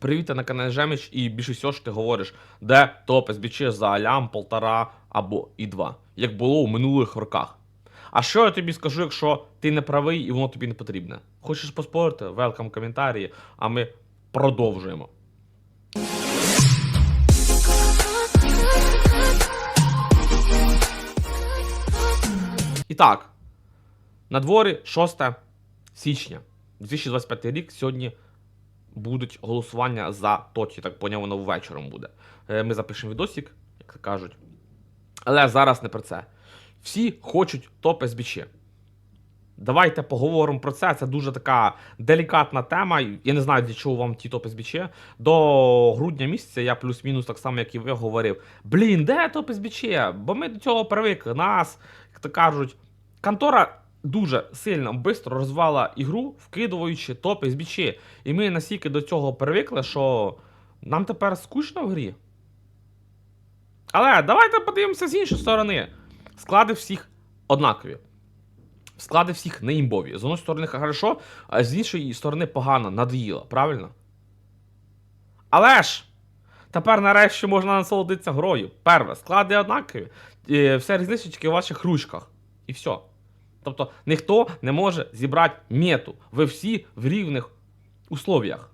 Привіт, ти на каналі Жеміч, і більше всього що ти говориш, де топ СБЧ за лям, полтора або і два, як було у минулих роках. А що я тобі скажу, якщо ти не правий і воно тобі не потрібне? Хочеш поспорити? Велкам коментарі, а ми продовжуємо. І так, на дворі 6 січня 2025 рік. Сьогодні будуть голосування за Тоті. Так поняв, воно ввечером буде. Е, Ми запишемо відосик, як кажуть. Але зараз не про це. Всі хочуть топ СБЧ. Давайте поговоримо про це. Це дуже така делікатна тема. Я не знаю, для чого вам ті топ СБЧ. До грудня місяця я плюс-мінус так само, як і ви говорив. Блін, де топ СБЧ? Бо ми до цього привикли. Нас, як то кажуть, контора дуже сильно швидко розвала ігру, вкидуючи топ СБЧ. І ми настільки до цього привикли, що нам тепер скучно в грі. Але давайте подивимося з іншої сторони. Склади всіх однакові. Склади всіх не імбові. З однієї сторони хорошо, а з іншої сторони погано, надоїло, правильно? Але ж! Тепер нарешті можна насолодитися грою. Перше, склади однакові. Е, Вся різниця тільки в ваших ручках. І все. Тобто ніхто не може зібрати мету. Ви всі в рівних условіях.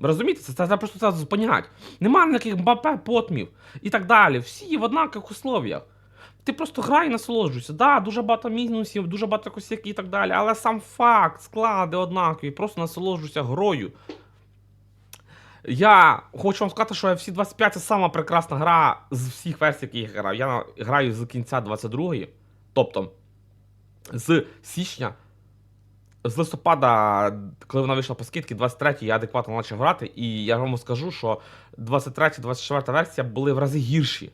Розумієте? Це, це просто це зупинять. Нема ніяких МБП, потмів і так далі. Всі в однакових условіях. Ти просто грай і насолоджуйся. Да, дуже багато мінусів, дуже багато косяків і так далі. Але сам факт, склади однакові, просто насолоджуйся грою. Я хочу вам сказати, що FC 25 це сама прекрасна гра з всіх версій, які я грав. Я граю з кінця 22-ї, тобто з січня, з листопада, коли вона вийшла по скидці, 23-й я адекватно почав грати, і я вам скажу, що 23-24 версія були в рази гірші.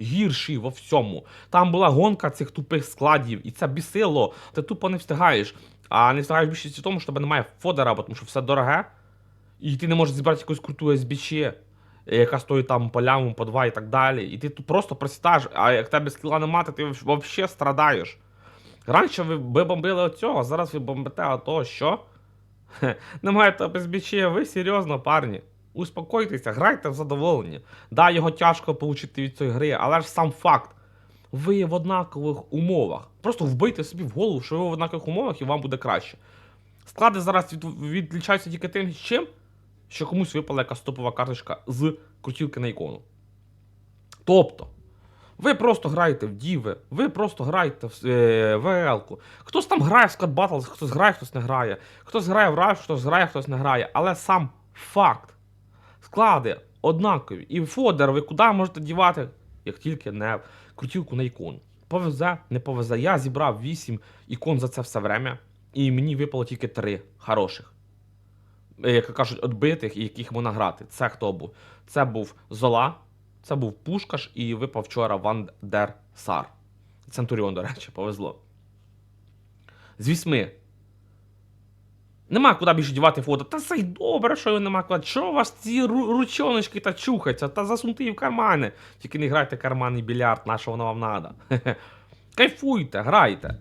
Гірші во всьому. Там була гонка цих тупих складів, і це бісило. Ти тупо не встигаєш. А не встигаєш більшість в тому, що тебе немає фодера, тому що все дороге. І ти не можеш зібрати якусь круту СБЧ, яка стоїть там по ляму, по два і так далі. І ти тут просто просітаєш, а як тебе скіла немає, ти взагалі страдаєш. Раніше ви, ви бомбили оцього, а зараз ви бомбите ото, що? Хе, немає топ СБЧ, ви серйозно, парні. Успокойтеся, грайте в задоволення. Да, його тяжко отримати від цієї гри, але ж сам факт. Ви в однакових умовах. Просто вбийте собі в голову, що ви в однакових умовах і вам буде краще. Склади зараз від, відлічаються тільки тим, чим, що комусь випала якась топова карточка з крутілки на ікону. Тобто, ви просто граєте в Діви, ви просто граєте в е, ВЛ-ку. Хтось там грає в Squad Battles, хтось грає, хтось не грає. Хтось грає в Rush, хтось грає, хтось не грає. Але сам факт. Склади однакові. І фодер ви куди можете дівати, як тільки не в крутілку на ікону. Повезе, не повезе. Я зібрав 8 ікон за це все время, і мені випало тільки 3 хороших. Е, Як кажуть, отбитих і яких можна грати. Це хто був? Це був Зола, це був Пушкаш і випав вчора Ван дер Сар. Центуріон, до речі, повезло. З вісьми. Нема куди більше дівати фото. Та це й добре, що його нема куди. Що у вас ці ру- ручоночки та чухаються? Та засуньте їх в кармани. Тільки не грайте карманний більярд, на що воно вам надо. Кайфуйте, грайте.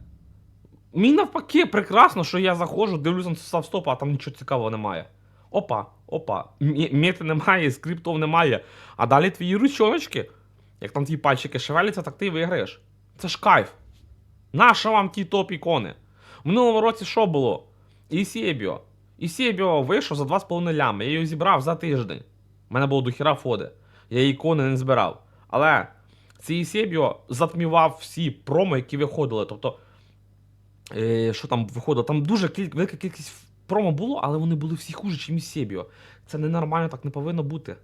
Мені навпаки, прекрасно, що я заходжу, дивлюся на Савстопа, а там нічого цікавого немає. Опа, опа. Міти немає, скриптов немає. А далі твої ручоночки, як там ті пальчики шевеляться, так ти виграєш. Це ж кайф. Нащо вам ті топ-ікони? В минулому році що було? Ісєбіо. Ісєбіо вийшов за 2,5 лями. Я його зібрав за тиждень. У мене було дохіра фоди. Я ікони не збирав. Але цей Ісєбіо затмівав всі промо, які виходили. Тобто, е, що там виходило? Там дуже кіль... велика кількість промо було, але вони були всі хуже, ніж Ісєбіо. Це ненормально, так не повинно бути.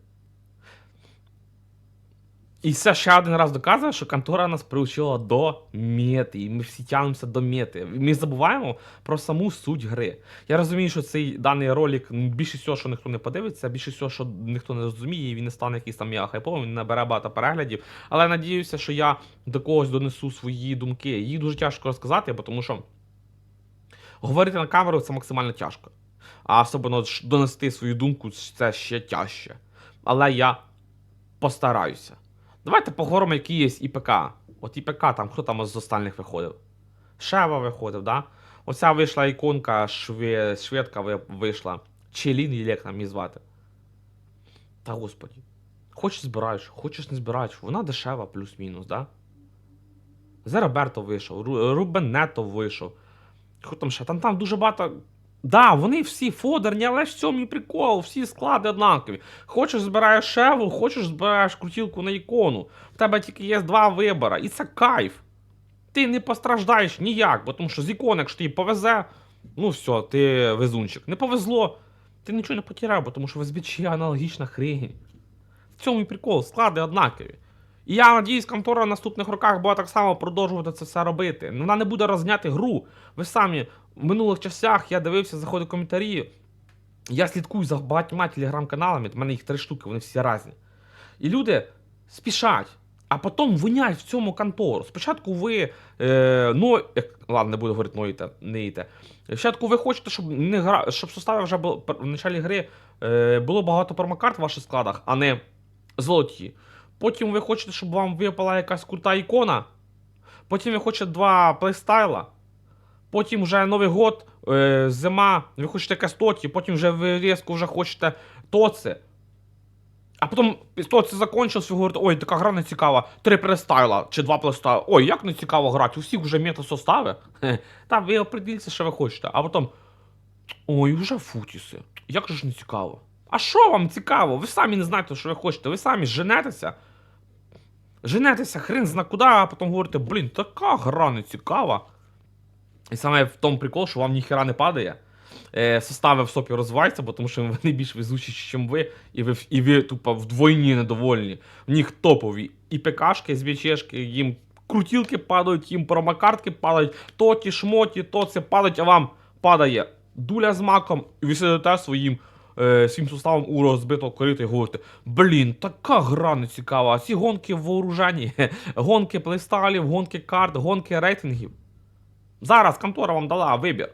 І це ще один раз доказує, що контора нас приучила до мети, і ми всі тягнемося до мети. Ми забуваємо про саму суть гри. Я розумію, що цей даний ролик більше всього, що ніхто не подивиться, більше всього, що ніхто не розуміє, і він не стане якийсь там я хайповим, він набере багато переглядів. Але надіюся, що я до когось донесу свої думки. Їх дуже тяжко розказати, тому що говорити на камеру це максимально тяжко. А особливо донести свою думку це ще тяжче. Але я постараюся. Давайте поговоримо, які є ІПК. От ІПК, там хто там з останніх виходив? Шева виходив, да? Оця вийшла іконка шве... шведка вийшла. Челін, як там її звати. Та господі. Хочеш збираєш, хочеш не збираєш. Вона дешева, плюс-мінус, да? Зероберто вийшов, Ру- Рубен Нето вийшов. Хто там ще? Там, там дуже багато. Да, вони всі фодерні, але ж в цьому і прикол, всі склади однакові. Хочеш збираєш шеву, хочеш збираєш крутілку на ікону. В тебе тільки є два вибори, і це кайф. Ти не постраждаєш ніяк, бо тому що з ікон, якщо тобі повезе, ну все, ти везунчик. Не повезло, ти нічого не потеряв, бо тому що в SBC аналогічна хрень. В цьому і прикол, склади однакові. І я надіюсь, контора в наступних роках буде так само продовжувати це все робити. Ну, Вона не буде розняти гру. Ви самі в минулих часах я дивився, заходив коментарі. Я слідкую за багатьма телеграм-каналами, в мене їх три штуки, вони всі різні. І люди спішать, а потім виняють в цьому контору. Спочатку ви. Е, ну, як, ладно, не буду говорити ноїте, не їте. Спочатку ви хочете, щоб не гра, щоб в вже було в началі гри е, було багато промокарт в ваших складах, а не золоті. Потім ви хочете, щоб вам випала якась крута ікона. Потім ви хочете два плейстайла. Потім вже Новий год, е, зима, ви хочете якась тоті, потім вже ви різко вже хочете тоци. А потім тоці закінчилось, ви говорите, ой, така гра не цікава. Три плейстайла чи два плейстайла. Ой, як не цікаво грати, у всіх вже мета-состави. Та ви определіться, що ви хочете. А потім. Ой, вже футіси. Як же ж не цікаво? А що вам цікаво? Ви самі не знаєте, що ви хочете. Ви самі женетеся. Женетеся, хрен зна куди, а потім говорите, блін, така гра не цікава. І саме в тому прикол, що вам ніхера не падає. Е, состави в сопі розвиваються, бо тому що вони більш везучі, ніж ви, і ви, і ви тупо вдвойні недовольні. В них топові і ПКшки, СБЧшки, їм крутілки падають, їм промокартки падають, то ті шмоті, то це падають, а вам падає дуля з маком, і ви сидите своїм е, своїм суставом у розбитого корита і говорите: блін, така гра не цікава. А ці гонки в гонки плейстайлів, гонки карт, гонки рейтингів. Зараз контора вам дала вибір.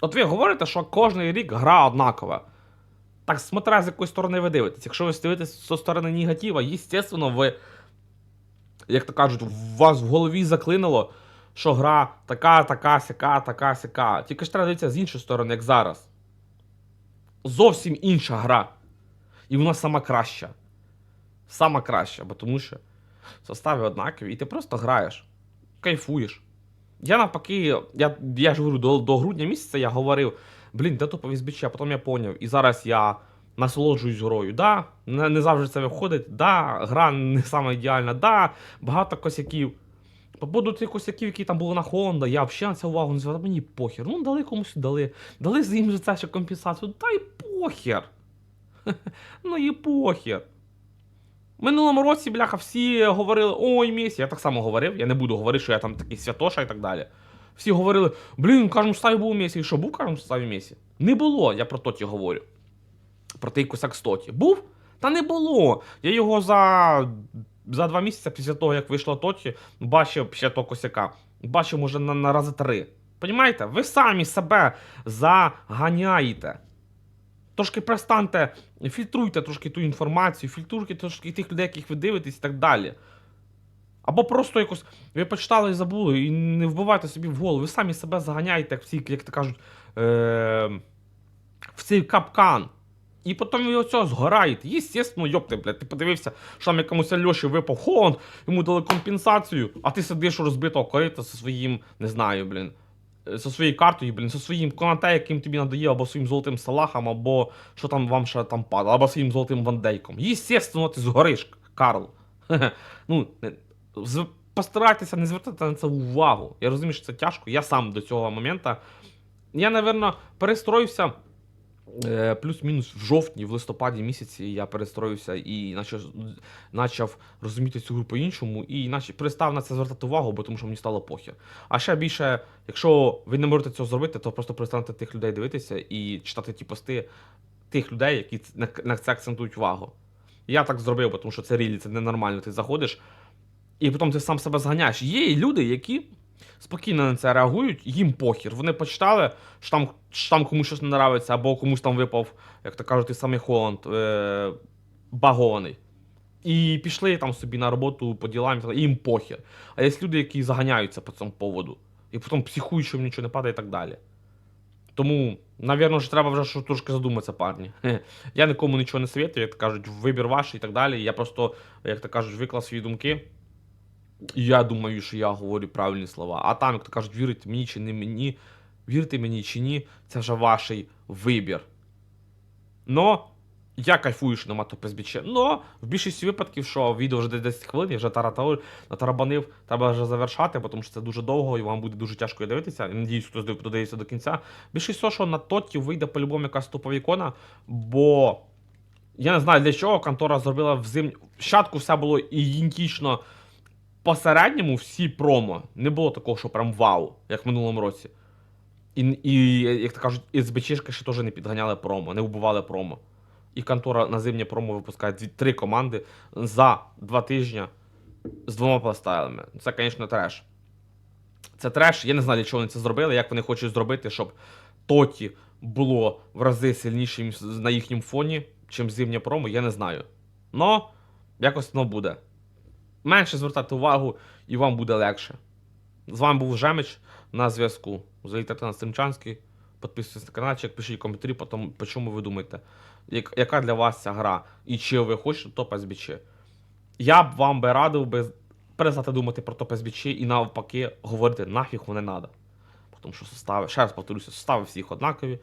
От ви говорите, що кожний рік гра однакова. Так, смотря з якої сторони ви дивитесь. Якщо ви дивитесь зі сторони негатива, естественно, ви, як то кажуть, вас в голові заклинило, що гра така, така, сяка, така, сяка. Тільки ж треба дивитися з іншої сторони, як зараз. Зовсім інша гра. І вона сама краща. Сама краща, бо тому що состави однакові, і ти просто граєш, кайфуєш. Я навпаки, я, я ж говорю, до, до грудня місяця я говорив, блін, де топові збічі, а потім я поняв. І зараз я насолоджуюсь грою. Да, не, завжди це виходить, да, гра не сама ідеальна, да, багато косяків. По поводу тих косяків, які там були на Honda, я взагалі на це увагу не звертав, мені похер. Ну, дали комусь дали. Дали їм же це ще компенсацію. Та й похер. Ну і похер. Минулому році, бляха, всі говорили, ой, Месі. Я так само говорив, я не буду говорити, що я там такий святоша і так далі. Всі говорили, блін, кажемо, в ставі був Месі. І що був, кажемо, в ставі Месі? Не було, я про Тоті говорю. Про той косяк з. Був? Та не було. Я його за, за два місяці після того, як вийшло Тоті, бачив ще того косяка. Бачив, може, на, на рази три. Понімаєте? Ви самі себе заганяєте. Трошки перестаньте, фільтруйте трошки ту інформацію, фільтруйте трошки тих людей, яких ви дивитесь і так далі. Або просто якось ви почитали і забули, і не вбивайте собі в голову. Ви самі себе заганяєте, як, як то кажуть, е- в цей капкан. І потім ви оцього згораєте. Єстественно, йопте, блядь, ти подивився, що там якомусь Альоші випав хон, йому дали компенсацію, а ти сидиш у розбитого корита зі своїм, не знаю, блін, е, зі своєю картою, блін, зі своїм конате, яким тобі надає, або своїм золотим салахом, або що там вам ще там падало, або своїм золотим вандейком. Єстественно, ти згориш, Карл. ну, постарайтеся не звертати на це увагу. Я розумію, що це тяжко. Я сам до цього моменту. Я, напевно, перестроївся плюс-мінус в жовтні, в листопаді місяці я перестроївся і почав, почав розуміти цю гру по-іншому, і наче перестав на це звертати увагу, бо тому що мені стало похер. А ще більше, якщо ви не можете цього зробити, то просто перестаньте тих людей дивитися і читати ті пости тих людей, які на, це акцентують увагу. Я так зробив, тому що це рілі, це ненормально. Ти заходиш, і потім ти сам себе зганяєш. Є люди, які спокійно на це реагують, їм похір. Вони почитали, що там, що там комусь щось не нравиться, або комусь там випав, як то кажуть, той самий Холланд, е- багований. І пішли там собі на роботу по ділам, і і їм похір. А є люди, які заганяються по цьому поводу. І потім психують, що їм нічого не падає і так далі. Тому, навірно, вже треба вже що трошки задуматися, парні. Я нікому нічого не советую, як то кажуть, вибір ваш і так далі. Я просто, як то кажуть, виклав свої думки. І я думаю, що я говорю правильні слова. А там, як то кажуть, вірити мені чи не мені, вірити мені чи ні, це вже ваш вибір. Но я кайфую, що нема то безбіче. Но в більшості випадків, що відео вже десь 10 хвилин, я вже натарабанив, треба вже завершати, тому що це дуже довго і вам буде дуже тяжко дивитися. Надіюсь, хтось додивиться до кінця. Більшість того, що на тоті вийде по-любому якась топова ікона, бо я не знаю для чого контора зробила в зим... Щатку все було ідентично посередньому всі промо. Не було такого, що прям вау, як в минулому році. І, і як то кажуть, СБЧшки ще теж не підганяли промо, не вбивали промо. І контора на зимнє промо випускає дві, три команди за два тижні з двома пластайлами. Це, звісно, треш. Це треш. Я не знаю, для чого вони це зробили, як вони хочуть зробити, щоб Тоті було в рази сильнішим на їхньому фоні, чим зимнє промо, я не знаю. Но якось воно буде. Менше звертати увагу, і вам буде легше. З вами був Жемич на зв'язку. Залітайте на Стримчанський, підписуйтесь на каналчик, пишіть коментарі, потім, по чому ви думаєте, як, яка для вас ця гра, і чи ви хочете топ СБЧ. Я б вам би радив би перестати думати про топ СБЧ і навпаки говорити нафіг воно не треба. Тому що состави, ще раз повторюся, состави всіх однакові.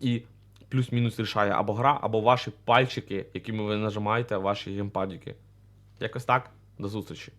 І плюс-мінус рішає або гра, або ваші пальчики, якими ви нажимаєте ваші геймпадики. Якось так. До зустрічі.